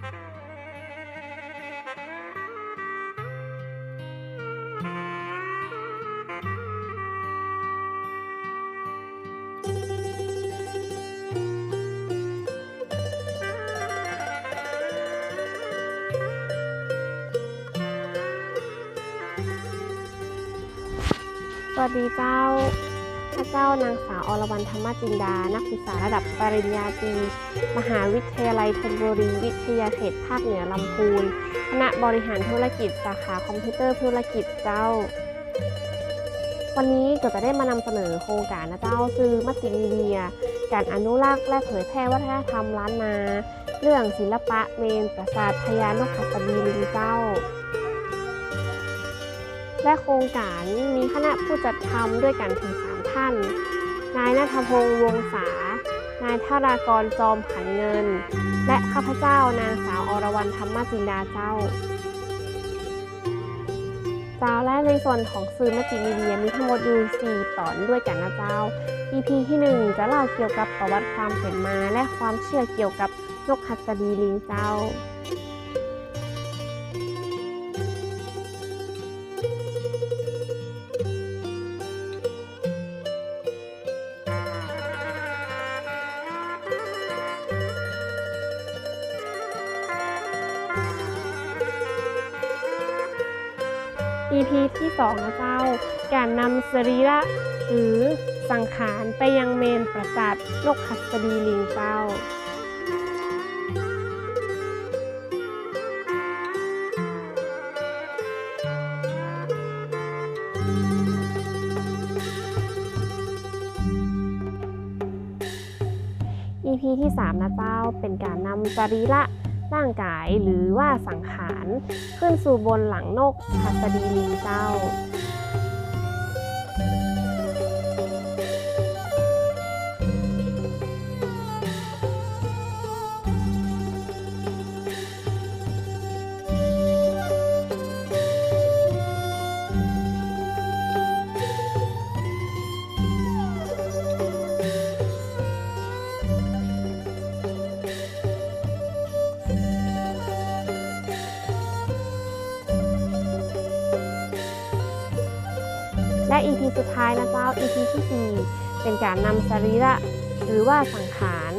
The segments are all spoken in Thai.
วัสดีเจ้า พระเจ้านางสาวอรวรรณธรรมจินดา นักศึกษาระดับปริญญาตรี มหาวิทยาลัยธนบุรี วิทยาเขตภาคเหนือลำพูน คณะบริหารธุรกิจสาขาคอมพิวเตอร์ธุรกิจเจ้า วันนี้ก็จะได้มานำเสนอโครงการนะเจ้าซื้อมัตติมีเดีย การอนุรักษ์และเผยแพร่วัฒนธรรมล้านนา เรื่องศิลปะเมนปราสาทพญานกขัตดีลิงเจ้าและโครงการมีคณะผู้จัดทำด้วยกันถึง ท่าน นายนัทพงษ์วงศานายธารากรจอมขันเงิน และข้าพเจ้านางสาวอรวรรณธรรมจินดาเจ้า เจ้าและในส่วนของสื่อมัติมีเดียมีทั้งหมดอยู่4ตอนด้วยกันนะเจ้า EP ที่ 1 จะเล่าเกี่ยวกับประวัติความเป็นมาและความเชื่อเกี่ยวกับนกหัสดีลิงเจ้า EP ที่2นะเจ้า การนำสรีระหรือสังขารไปยังเมนปราสาทนกหัสดีลิงเจ้า EP ที่ 3 นะเจ้าเป็นการนำสรีระร่างกายหรือว่าสังขาร ขึ้นสู่บนหลังนกหัสดีลิงเจ้า และ EP สุดท้ายนะเจ้า EP ที่ 4 เป็นการนำสรีระหรือว่าสังขาร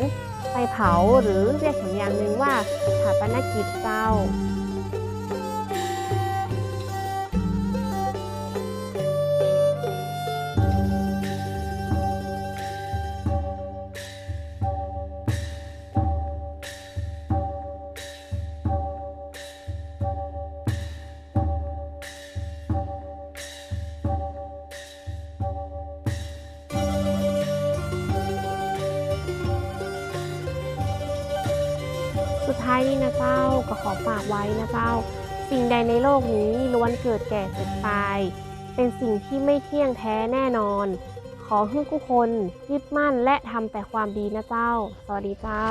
ไปเผาหรือเรียกอีกอย่างหนึ่งว่าถาปนกิจเจ้า สุดท้ายนี้นะเจ้าก็ขอฝากไว้นะเจ้า สิ่งใดในโลกนี้ล้วนเกิดแก่เจ็บตาย เป็นสิ่งที่ไม่เที่ยงแท้แน่นอน ขอให้ทุกคนยึดมั่นและทำแต่ความดีนะเจ้า สวัสดีเจ้า